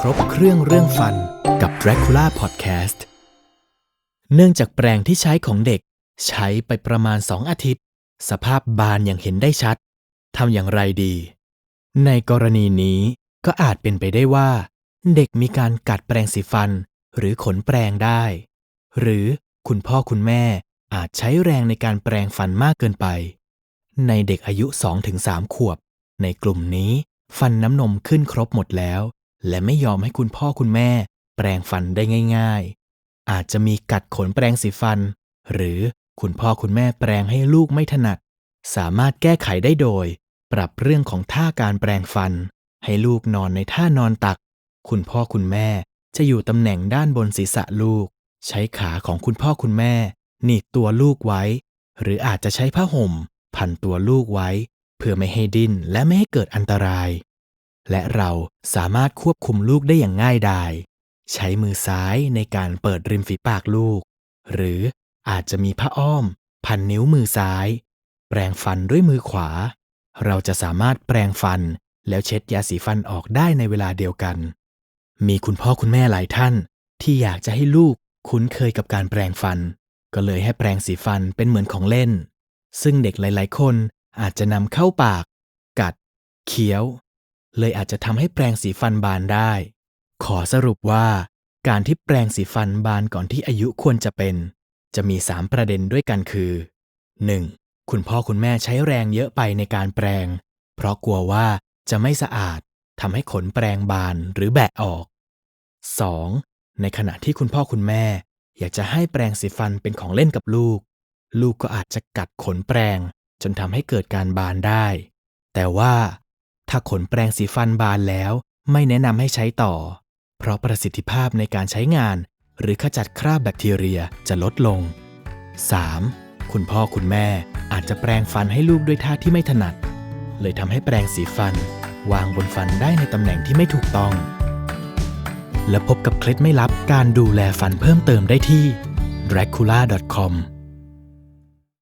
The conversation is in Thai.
ครบเครื่องเรื่องฟันกับ Dracula Podcast เนื่องจากแปรงที่ใช้ของเด็ก ใช้ไปประมาณ2อาทิตย์ สภาพบานอย่างเห็นได้ชัดทำอย่างไรดี ในกรณีนี้ก็อาจเป็นไปได้ว่า เด็กมีการกัดแปรงสีฟัน หรือขนแปรงได้ หรือคุณพ่อคุณแม่อาจใช้แรงในการแปรงฟันมากเกินไป ในเด็กอายุ 2-3 ขวบ ในกลุ่มนี้ฟันน้ำนมขึ้นครบหมดแล้ว และไม่ยอมให้คุณพ่อคุณแม่ แปรงฟันได้ง่ายๆ อาจจะมีกัดขนแปรงสีฟัน หรือคุณพ่อคุณแม่แปรงให้ลูกไม่ถนัด สามารถแก้ไขได้โดย ปรับเรื่องของท่าการแปรงฟัน ให้ลูกนอนในท่านอนตัก คุณพ่อคุณแม่จะอยู่ตำแหน่งด้านบนศีรษะลูก ใช้ขาของคุณพ่อคุณแม่ หนีบตัวลูกไว้ หรืออาจจะใช้ผ้าห่ม พันตัวลูกไว้ เพื่อไม่ให้ดิ้นและไม่ให้เกิดอันตราย และเราสามารถควบคุมลูกได้อย่างง่ายดาย ใช้มือซ้ายในการเปิดริมฝีปากลูก หรืออาจจะมีผ้าอ้อม พันนิ้วมือซ้าย แปรงฟันด้วยมือขวา เราจะสามารถแปรงฟันแล้วเช็ดยาสีฟันออกได้ในเวลาเดียวกัน มีคุณพ่อคุณแม่หลายท่าน ที่อยากจะให้ลูกคุ้นเคยกับการแปรงฟัน ก็เลยให้แปรงสีฟันเป็นเหมือนของเล่น ซึ่งเด็กหลาย ๆ คนอาจจะนำเข้าปาก กัด เคี้ยว เลยอาจจะทำให้แปรงสีฟันบานได้ ขอสรุปว่า การที่แปรงสีฟันบานก่อนที่อายุควรจะเป็น จะมี 3 ประเด็นด้วยกันคือ 1. คุณพ่อคุณแม่ใช้แรงเยอะไปในการแปรง เพราะกลัวว่าจะไม่สะอาดทำให้ขนแปรงบานหรือแบะออก 2. ในขณะที่คุณพ่อคุณแม่ อยากจะให้แปรงสีฟันเป็นของเล่นกับลูก ลูกก็อาจจะกัดขนแปรงจนทำให้เกิดการบานได้ แต่ว่า ถ้าขนแปรงสีฟันบานแล้ว ไม่แนะนำให้ใช้ต่อ เพราะประสิทธิภาพในการใช้งาน หรือขจัดคราบแบคทีเรียจะลดลง 3. คุณพ่อคุณแม่อาจจะแปรงฟันให้ลูกด้วยท่าที่ไม่ถนัด เลยทำให้แปรงสีฟัน วางบนฟันได้ในตำแหน่งที่ไม่ถูกต้อง และพบกับเคล็ดไม่ลับการดูแลฟันเพิ่มเติมได้ที่ dracula.com